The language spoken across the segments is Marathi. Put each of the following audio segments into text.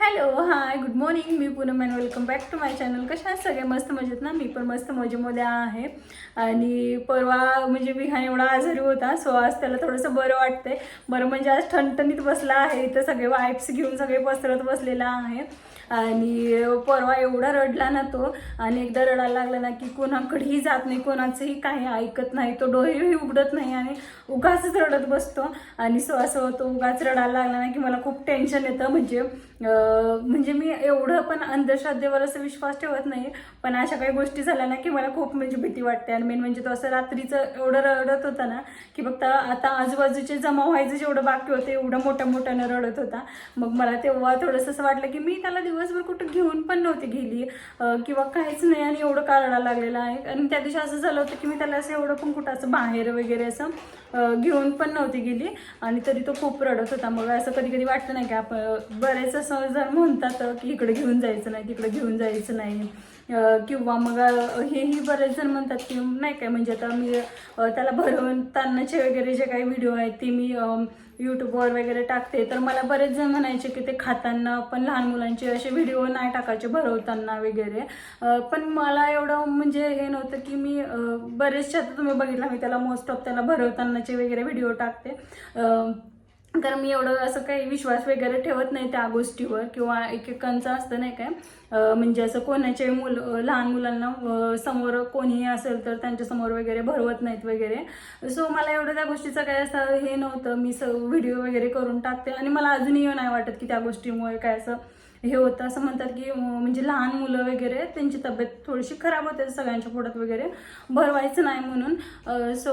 Hello hi good morning. Me Poonam and welcome back to my channel कशा आहेत सगळे? मस्त मजेत ना? मी पण मस्त मजेमध्ये आहे. आणि परवा म्हणजे विहान एवढा आजारी होता सो आज त्याला थोडंसं बरं वाटतंय. बरं म्हणजे आज ठणठणीत बसला आहे. इथं सगळे वाईप्स घेऊन सगळे पसरत बसलेला आहे. आणि परवा एवढा रडला ना तो आणि एकदा रडायला लागला ना की कोणाकडेही जात नाही कोणाचंही काही ऐकत नाही तो डोळेही उघडत नाही आणि उगाच रडत बसतो. आणि सो असं होतं उगाच रडायला लागला ना की मला खूप टेन्शन येतं. म्हणजे म्हणजे मी एवढं पण अंधश्रद्धेवर असं विश्वास ठेवत नाही पण अशा काही गोष्टी झाल्या ना की मला खूप म्हणजे भीती वाटते. आणि मेन म्हणजे तो असं रात्रीचं एवढं रडत होता ना की फक्त आता आजूबाजूचे जमा व्हायचं जेवढं बाकी होतं एवढं मोठ्या मोठ्यानं रडत होता. मग मला तेव्हा थोडंसं असं वाटलं की मी त्याला दिवसभर कुठं घेऊन पण नव्हती गेली. किंवा काहीच नाही आणि एवढं कारडा लागलेला आहे. आणि त्या दिवशी असं झालं होतं की मी त्याला असं एवढं पण कुठं असं बाहेर वगैरे असं घेऊन पण नव्हती गेली. आणि तरी तो खूप रडत होता. मग असं कधी कधी वाटतं नाही की आपण बरेच असं जर म्हणतात की इकडे घेऊन जायचं नाही तिकडे घेऊन जायचं नाही. किंवा मग हेही बरेच जण म्हणतात की नाही काय म्हणजे आता मी त्याला भरवून भरवतानाचे वगैरे जे काही व्हिडिओ आहेत ते मी यूट्यूबवर वगैरे टाकते. तर मला बरेच जण म्हणायचे की ते खाताना पण लहान मुलांचे असे व्हिडिओ नाही टाकायचे भरवताना वगैरे. पण मला एवढं म्हणजे हे नव्हतं की मी बरेचशा आता तुम्ही बघितलं मी त्याला मोस्ट ऑफ त्याला भरवतानाचे वगैरे व्हिडिओ टाकते. कारण मी एवढं असं काही विश्वास वगैरे ठेवत नाही त्या गोष्टीवर किंवा एकेकांचं असतं नाही काय. म्हणजे असं कोणाचे मुल लहान मुलांना समोर कोणीही असेल तर त्यांच्यासमोर वगैरे भरवत नाहीत वगैरे. सो मला एवढं त्या गोष्टीचं काय असं हे नव्हतं. मी स व्हिडिओ वगैरे करून टाकते आणि मला अजूनही नाही वाटत की त्या गोष्टीमुळे काय असं हे होतं. असं म्हणतात की म्हणजे लहान मुलं वगैरे त्यांची तब्येत थोडीशी खराब होते सगळ्यांच्या पोटात वगैरे. भरवायचं नाही म्हणून. सो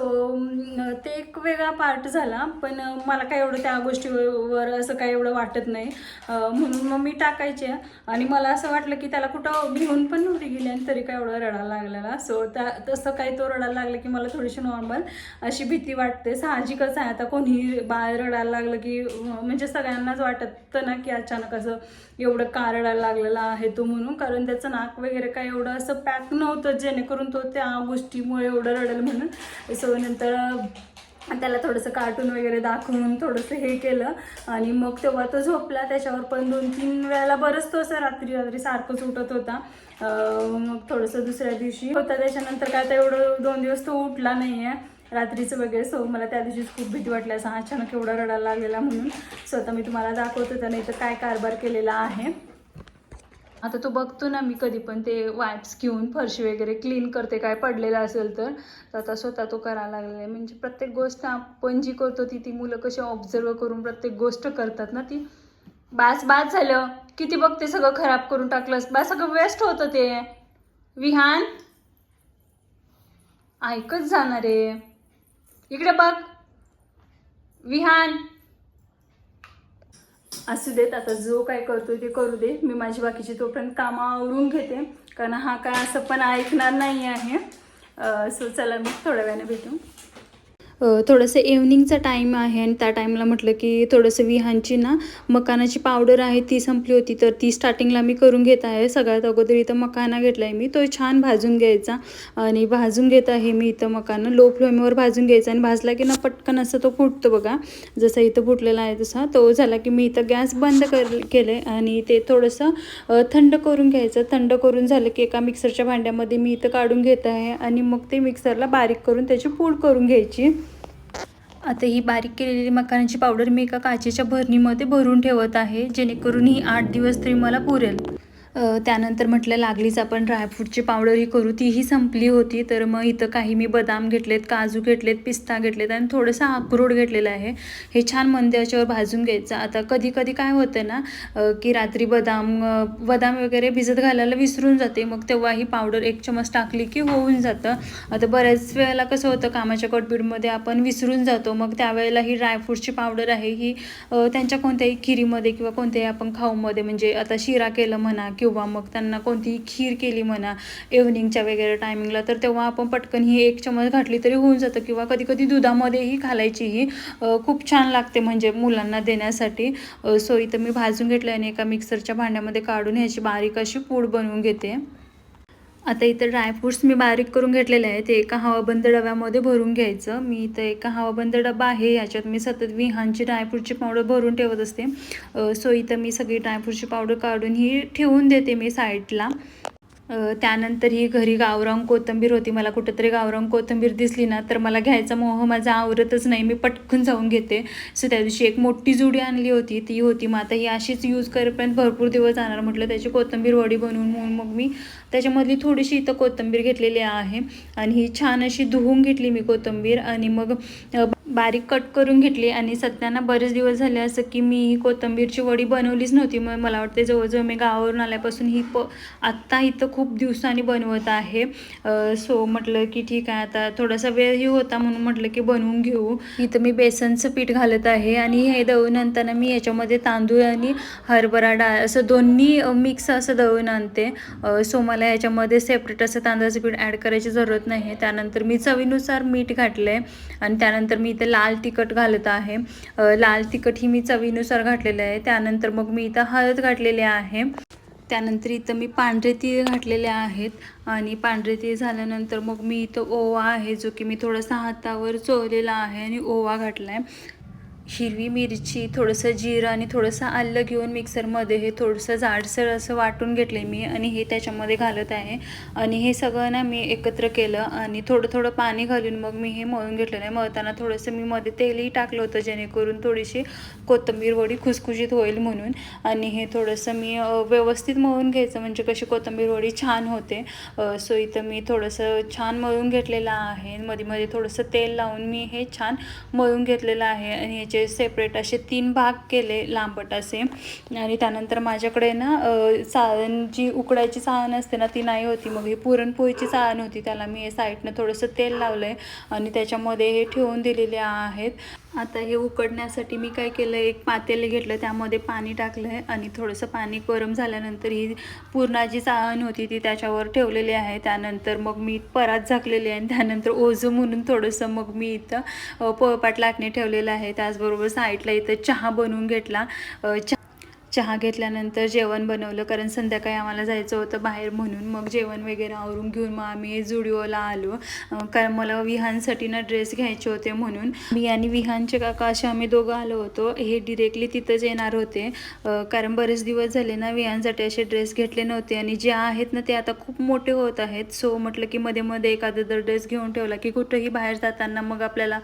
ते एक वेगळा पार्ट झाला. पण मला काय एवढं त्या गोष्टीवर असं काय एवढं वाटत नाही. म्हणून मग मी टाकायचे. आणि मला असं वाटलं की त्याला कुठं घेऊन पण नव्हती गेली आणि तरी काय एवढं रडायला लागलेला. सो त्या तसं काही तो रडायला लागला की मला थोडीशी नॉर्मल अशी भीती वाटते. साहजिकच आहे. आता कोणी बाहेर रडायला लागलं की म्हणजे सगळ्यांनाच वाटतं ना की अचानक असं एवढं एवढं कारडा लागलेला आहे तो म्हणून कारण त्याचं नाक वगैरे काय एवढं असं पॅक नव्हतं जेणेकरून तो त्या गोष्टीमुळे एवढं रडेल म्हणून. सो नंतर त्याला थोडंसं कार्टून वगैरे दाखवून थोडंसं हे केलं. आणि मग तेव्हा तो झोपला. त्याच्यावर पण दोन तीन वेळेला बरंच तो असं रात्री रात्री सारखंच उठत होता. मग थोडंसं दुसऱ्या दिवशी होता. त्याच्यानंतर काय आता एवढं दोन दिवस तो उठला नाही आहे रात्रीचं वगैरे सो मला त्या दिवशीच खूप भीती वाटली. असं अचानक एवढा रडायला लागलेला म्हणून. सो आता मी तुम्हाला दाखवतो त्याने इथं काय कारभार केलेला आहे. आता तो बघतो ना मी कधी पण ते वाईप्स घेऊन फरशी वगैरे क्लीन करते काय पडलेलं असेल तर. आता स्वतः तो करायला लागलेला आहे. म्हणजे प्रत्येक गोष्ट आपण जी करतो ती ती मुलं कशी ऑब्झर्व करून प्रत्येक गोष्ट करतात ना ती. बास बास झालं. किती बघते सगळं खराब करून टाकलंस. बा सगळं वेस्ट होतं ते. विहान? ऐकत जाणार आहे. इकडे बघ. विहान. असू देत आता जो काय करतो ते करू दे. मी माझी बाकीची तोपर्यंत कामं आवरून घेते. कारण हा काय असं पण ऐकणार नाही आहे सो चला मग थोड्या वेळाने भेटू. थोडंसं इव्हनिंगचा टाईम आहे आणि त्या टाईमला म्हटलं की थोडंसं विहांची ना मकानाची पावडर आहे ती संपली होती. तर ती स्टार्टिंगला मी करून घेत आहे. सगळ्यात अगोदर इथं मकाना घेतला आहे मी. तो छान भाजून घ्यायचा आणि भाजून घेत आहे मी इथं मकानं. लो फ्लेमवर भाजून घ्यायचा आणि भाजला की ना पटकन असं तो फुटतो बघा. जसं इथं फुटलेला आहे तसा. तो झाला की मी इथं गॅस बंद कर केले आणि ते थोडंसं थंड करून घ्यायचं. थंड करून झालं की एका मिक्सरच्या भांड्यामध्ये मी इथं काढून घेत आहे आणि मग ते मिक्सरला बारीक करून त्याची पूड करून घ्यायची. आता ही बारीक केलेली मकानाची पावडर मी एका काचेच्या भरणीमध्ये भरून ठेवत आहे जेणेकरून ही आठ दिवस तरी मला पुरेल. त्यानंतर म्हटलं लागलीच आपण ड्रायफ्रूटची पावडर ही करू. तीही संपली होती तर मग इथं काही मी बदाम घेतलेत काजू घेतलेत पिस्ता घेतलेत आणि थोडंसं अक्रोड घेतलेलं आहे. हे छान मंदिराच्यावर भाजून घ्यायचं. आता कधी कधी काय होतं ना की रात्री बदाम बदाम वगैरे भिजत घालायला विसरून जाते. मग तेव्हा ही पावडर एक चमच टाकली की होऊन जातं. आता बऱ्याच वेळेला कसं होतं कामाच्या कटबीडमध्ये आपण विसरून जातो. मग त्यावेळेला ही ड्रायफ्रूटची पावडर आहे ही त्यांच्या कोणत्याही खिरीमध्ये किंवा कोणत्याही आपण खाऊमध्ये म्हणजे आता शिरा केलं म्हणा किंवा किंवा मग त्यांना कोणतीही खीर केली म्हणा इव्हनिंगच्या वगैरे टायमिंगला तर तेव्हा आपण पटकन ही एक चमच घातली तरी होऊन जातं. किंवा कधी कधी दुधामध्येही घालायची ही खूप छान लागते म्हणजे मुलांना देण्यासाठी. सो इथं मी भाजून घेतल्याने एका मिक्सरच्या भांड्यामध्ये काढून ह्याची बारीक अशी पूड बनवून घेते. आता इथं ड्रायफ्रूट्स मी बारीक करून घेतलेले आहेत. ते एका हवाबंद डब्यामध्ये भरून घ्यायचं. मी इथं एका हवाबंद डबा आहे. याच्यात मी सतत विहानची ड्रायफ्रूटची पावडर भरून ठेवत असते. सो इथं मी सगळी ड्रायफ्रूटची पावडर काढून ही ठेवून देते मी साईडला त्यानंतर ही घरी गावरांग कोथिंबीर होती. मला कुठंतरी गावरांग कोथिंबीर दिसली ना तर मला घ्यायचा मोह माझा आवरतच नाही. मी पटकन जाऊन घेते. सो त्या दिवशी एक मोठी जुडी आणली होती. ती होती. मग आता ही अशीच यूज करेपर्यंत भरपूर दिवस जाणार म्हटलं. त्याची कोथिंबीर वडी बनवून म्हणून मग मी त्याच्यामधली थोडीशी इथं कोथिंबीर घेतलेली आहे. आणि ही छान अशी धुवून घेतली मी कोथिंबीर. आणि मग बारीक कट करून घेतली आणि सध्यांना बरेच दिवस झाले असं की मी ही कोथिंबीरची वडी बनवलीच नव्हती. मग मला वाटते जवळजवळ मी गावावरून आल्यापासून ही प आत्ता इथं खूप दिवसांनी बनवत आहे. सो म्हटलं की ठीक आहे आता थोडासा वेळही होता म्हणून म्हटलं की बनवून घेऊ. इथं मी बेसनचं पीठ घालत आहे आणि हे दळून आणताना मी याच्यामध्ये तांदूळ आणि हरभरा डाळ असं दोन्ही मिक्स असं दळून आणते. सो मला याच्यामध्ये सेपरेट असं तांदळाचं पीठ ॲड करायची जरूरत नाही त्यानंतर मी चवीनुसार मीठ घातलं आहे आणि त्यानंतर मी इथं लाल तिखट घालत आहे. लाल तिखट ही मी चवीनुसार घातलेलं आहे. त्यानंतर मग मी इथं हळद घातलेली आहे. त्यानंतर इथं मी पांढरे तीळ घातलेले आहेत. आणि पांढरे तीळ झाल्यानंतर मग मी इथं ओवा आहे जो की मी थोडासा हातावर चोळलेला आहे आणि ओवा घातला आहे हिरवी मिरची थोडंसं जिरं आणि थोडंसं आलं घेऊन मिक्सरमध्ये हे थोडंसं जाडसर असं वाटून घेतलं मी आणि हे त्याच्यामध्ये घालत आहे. आणि हे सगळं ना मी एकत्र केलं आणि थोडं थोडं पाणी घालून मग मी हे मळून घेतलं. आहे मळताना थोडंसं मी मध्ये तेलही टाकलं होतं जेणेकरून थोडीशी कोथिंबीर वडी खुसखुशीत होईल म्हणून. आणि हे थोडंसं मी व्यवस्थित मळून घ्यायचं म्हणजे कशी कोथिंबीर वडी छान होते. सो इथं मी थोडंसं छान मळून घेतलेलं आहे. मध्ये मध्ये थोडंसं तेल लावून मी हे छान मळून घेतलेलं आहे. आणि म्हणजे त्याचे सेपरेट असे तीन भाग केले लांबट असे. आणि त्यानंतर माझ्याकडे ना अ, चाळण जी उकडायची चाळण असते ना ती नाही होती. मग ही पुरणपोळीची चाळण होती. त्याला मी साईडनं थोडंसं तेल लावलं आहे आणि त्याच्यामध्ये हे ठेवून दिलेले आहेत. आता हे उकडण्यासाठी मी काय केलं एक पातेलं घेतलं त्यामध्ये पाणी टाकलं आहे आणि थोडंसं पाणी गरम झाल्यानंतर ही पुरणाची चाळण होती ती त्याच्यावर ठेवलेली आहे. त्यानंतर मग मी परात झाकलेली आहे आणि त्यानंतर ओझं म्हणून थोडंसं मग मी इथं पोळपाट लाटणे ठेवलेलं आहे. त्याचबरोबर साईडला इथं चहा बनवून घेतला. चहा चहा घेतल्यानंतर जेवण बनवलं कारण संध्याकाळी आम्हाला जायचं होतं बाहेर म्हणून. मग जेवण वगैरे आवरून घेऊन मग आम्ही जुडिओला आलो. कारण मला विहानसाठी ना ड्रेस घ्यायचे होते म्हणून. मी आणि विहानचे काका असे आम्ही दोघं आलो होतो. हे डिरेक्टली तिथंच येणार होते. कारण बरेच दिवस झाले ना विहानसाठी असे ड्रेस घेतले नव्हते. आणि जे आहेत ना ते आता खूप मोठे होत आहेत. सो म्हटलं की मध्ये मध्ये एखादा जर ड्रेस घेऊन ठेवला की कुठंही बाहेर जाताना मग आपल्याला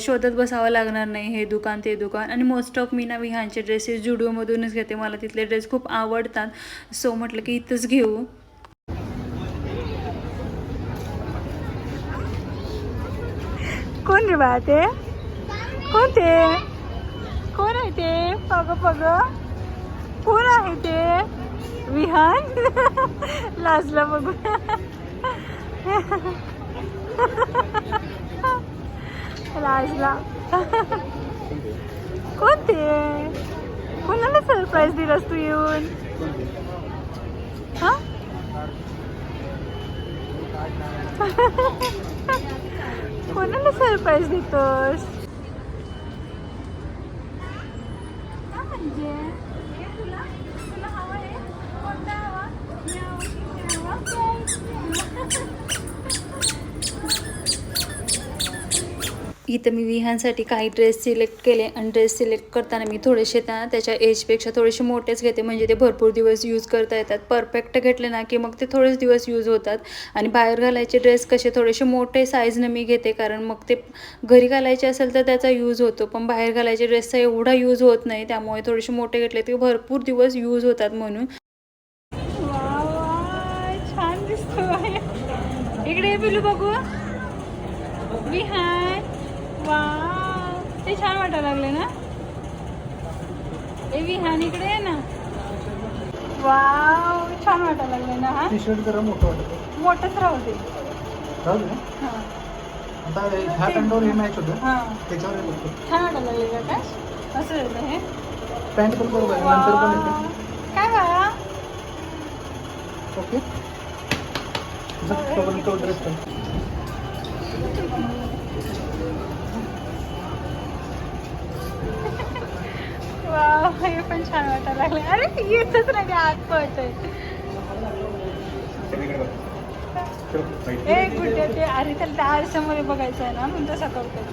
शोधत बसावं लागणार नाही हे दुकान ते दुकान. आणि मोस्ट ऑफ मी ना विहानचे ड्रेसेस जुडिओमधूनच घेते मला तिथले ड्रेस खूप आवडतात. सो म्हटलं की इथंच घेऊ. कोण रे बा ते? कोण ते? कोण आहे ते? पग पग. कोण आहे ते? विहान? लाजला बघू. लाजला. कोण ते? कोणाला सरप्राईज दिलास तू येऊन हा कोणाला सरप्राईज देतोस इथं मी विहांसाठी काही ड्रेस सिलेक्ट केले आणि ड्रेस सिलेक्ट करताना मी थोडेसे त्या त्याच्या एजपेक्षा थोडेसे मोठेच घेते. म्हणजे ते भरपूर दिवस यूज करता येतात. परफेक्ट घेतले ना की मग ते थोडेच दिवस यूज होतात. आणि बाहेर घालायचे ड्रेस कसे थोडेसे मोठे साईजनं मी घेते. कारण मग ते घरी घालायचे असेल तर त्याचा यूज होतो. पण बाहेर घालायचे ड्रेसचा एवढा यूज होत नाही. त्यामुळे थोडेसे मोठे घेतले ते भरपूर दिवस यूज होतात म्हणून. छान दिसतो इकडे पिलू बघू. विहान. वा ते छान वाटायला लागले ना? ए विहान इकडे आहे ना. वाव छान वाटायला लागले ना हा? टी शर्ट जरा मोठं वाटतं. मोठंच राहू दे. राहू दे. ना. हा. आता हे ह्या पॅन्टवर हे मॅच होतं. हा. त्याच्यावर हे बघतो. छान वाटायला लागले का काय? असं येतं हे? पॅन्ट पण बरोबर आहे नंतर पण येते. वाव. काय ओके तुझा ड्रेस पण हे पण छान वाटायला लागले अरे येतच नाही आत पळतोय. ए गुड्डे ते अरे त्याला त्या आरशामध्ये बघायचं आहे ना म्हणून तसा करतो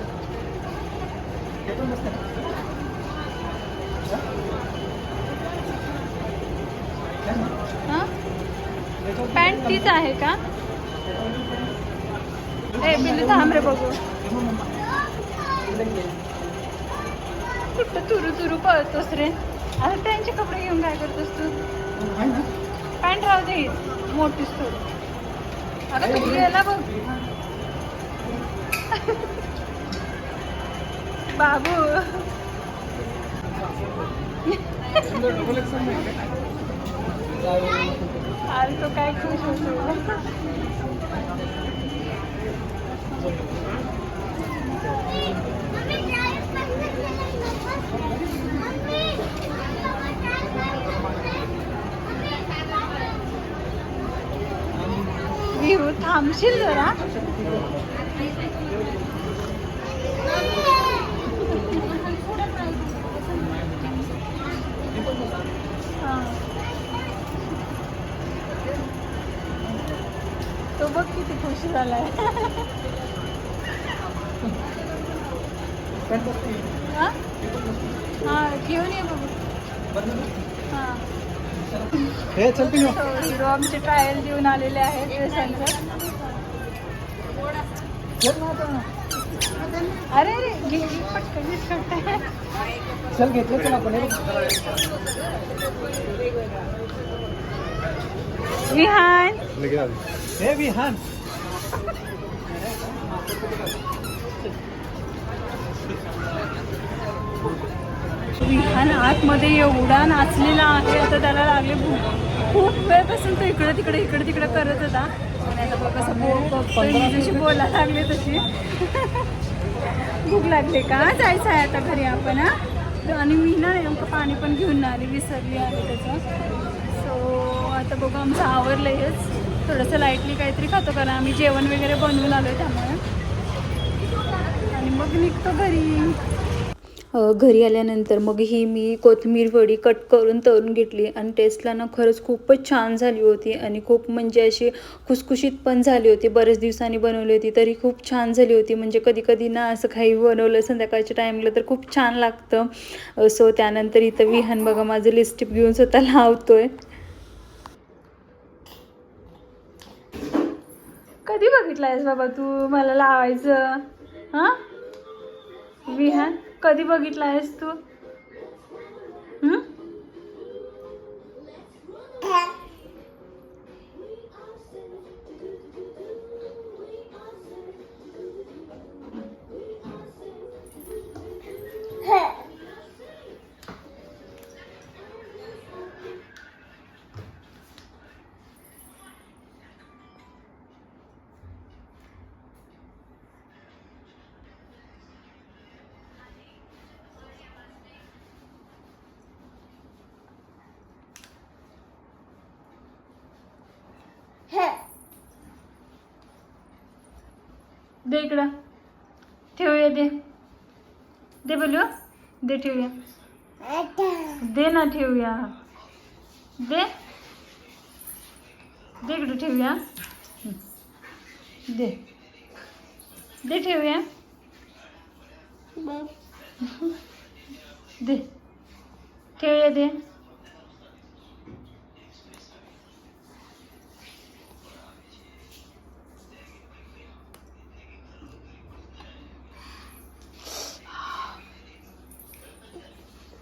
हा? पॅन्ट तीच आहे का? ए बिंदू थांब रे बघू. कुठं तुरू तुरू पळतोस रे? अरे त्यांचे कपडे घेऊन काय करतोस तू? पॅन्ट राहू दे मोठीच थोडी अगं तू गेला बघ. बाबू. अरे तो काय खुश होतो थांबशील जरा। तो बघ किती खुश झालाय हा? हा घेऊन ये बघू हा। हे। चल पिनू हिरो आमचे ट्रायल देऊन आलेले आहेत. अरे अरे घे पटकन चल घेतलं चल आपण हे विहान। हे विहान। विहान आतमध्ये एवढा नाचलेला आहे आता त्याला लागले भूक. खूप वेळपासून तो इकडे तिकडे इकडे तिकडे करत होता. आणि आता बघ कसं जशी बोलायला लागले तशी. भूक लागले का? जायचं आहे आता घरी आपण हा. आणि मी ना नेमकं पाणी पण घेऊन आली विसरली आहे त्याचं. सो आता बघू आमचं आवरलं हेच. थोडंसं लाईटली काहीतरी खातो कारण आम्ही जेवण वगैरे बनवून आलो आहे त्यामुळे. आणि मग निघतो घरी. घरी आल्यानंतर मग ही मी कोथिंबीर वडी कट करून तळून घेतली आणि टेस्टला ना खरंच खूपच छान झाली होती आणि खूप म्हणजे अशी खुसखुशीत पण झाली होती. बरेच दिवसांनी बनवली होती तरी खूप छान झाली होती. म्हणजे कधी कधी ना असं काही बनवलं संध्याकाळच्या टाईमला तर खूप छान लागतं. सो त्यानंतर इथं विहान बघा माझं लिस्टिप घेऊन स्वतः लावतोय. कधी बघितलायस बाबा तू? मला लावायचं. हां? विहान? कधी बघितला आहेस तू? दे इकडं. ठेवूया दे. दे बोलू. दे ठेवूया. दे ना ठेवूया. दे. दे इकडं ठेवूया. हं. दे. दे ठेवूया. दे. ठेवूया दे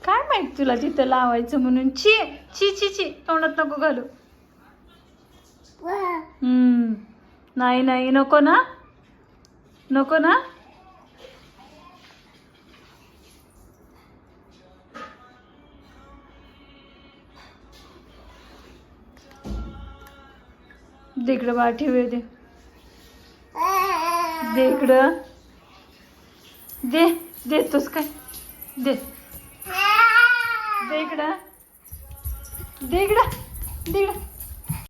काय माहीत तुला तिथं लावायचं म्हणून. ची ची ची ची. तोंडात नको घालू. हम्म. नाही नाही. नको ना? नको ना? दे इकडं बा ठेवूया दे. दे इकडं. दे देतोस काय? दे. दे इकडं. दे इकडं. दे इकडं.